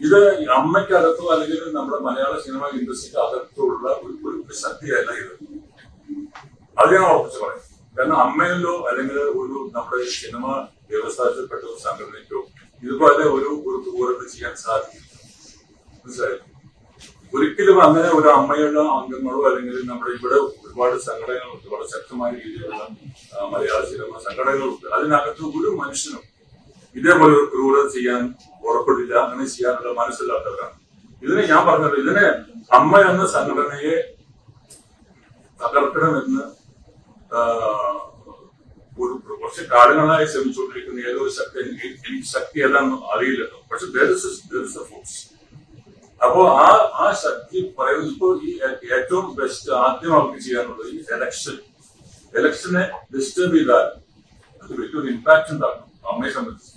ഇത് അമ്മയ്ക്കകത്തോ അല്ലെങ്കിൽ നമ്മുടെ മലയാള സിനിമ ഇൻഡസ്ട്രിക്ക് അകത്തുള്ള ഒരു ശക്തിയല്ല ഇത്. അത് ഞാൻ ഉറപ്പിച്ച് പറയും. കാരണം അമ്മയിലോ അല്ലെങ്കിൽ ഒരു നമ്മുടെ സിനിമ വ്യവസായത്തിൽപ്പെട്ട ഒരു സംഘടനയ്ക്കോ ഇതുപോലെ ഒരു ഒരു ദൂരത്ത് ചെയ്യാൻ സാധിക്കും മനസ്സിലായി? ഒരിക്കലും അങ്ങനെ ഒരു അമ്മയുടെ അംഗങ്ങളോ അല്ലെങ്കിൽ നമ്മുടെ ഇവിടെ ഒരുപാട് സംഘടനകളുണ്ട്. വളരെ ശക്തമായ രീതിയിലുള്ള മലയാള സിനിമ സംഘടനകളുണ്ട്. അതിനകത്ത് ഒരു മനുഷ്യനും ഇതേപോലെ ഒരു ക്രൂരത ചെയ്യാൻ ഉറപ്പില്ല അങ്ങനെ ചെയ്യാനുള്ള മനസ്സില്ലാത്തവരാണ്. ഇതിനെ ഞാൻ പറഞ്ഞത് ഇതിനെ അമ്മ എന്ന സംഘടനയെ തകർക്കണമെന്ന് ഒരു കുറച്ച് കാലങ്ങളായി ശ്രമിച്ചുകൊണ്ടിരിക്കുന്ന ഏതോ ഒരു ശക്തി എനിക്ക് ശക്തി ഏതാണെന്ന് അറിയില്ലല്ലോ. പക്ഷെ ഫോഴ്സ് അപ്പോ ആ ആ ശക്തി പറയുന്നത് ഇപ്പോ ഈ ഏറ്റവും ബെസ്റ്റ് ആദ്യം അവർക്ക് ചെയ്യാനുള്ളത് ഈ എലക്ഷൻ എലക്ഷനെ ഡിസ്റ്റർബ് ചെയ്താൽ അത് വലിയൊരു ഇമ്പാക്ട് ഉണ്ടാക്കും. അമ്മയെ സംബന്ധിച്ച്.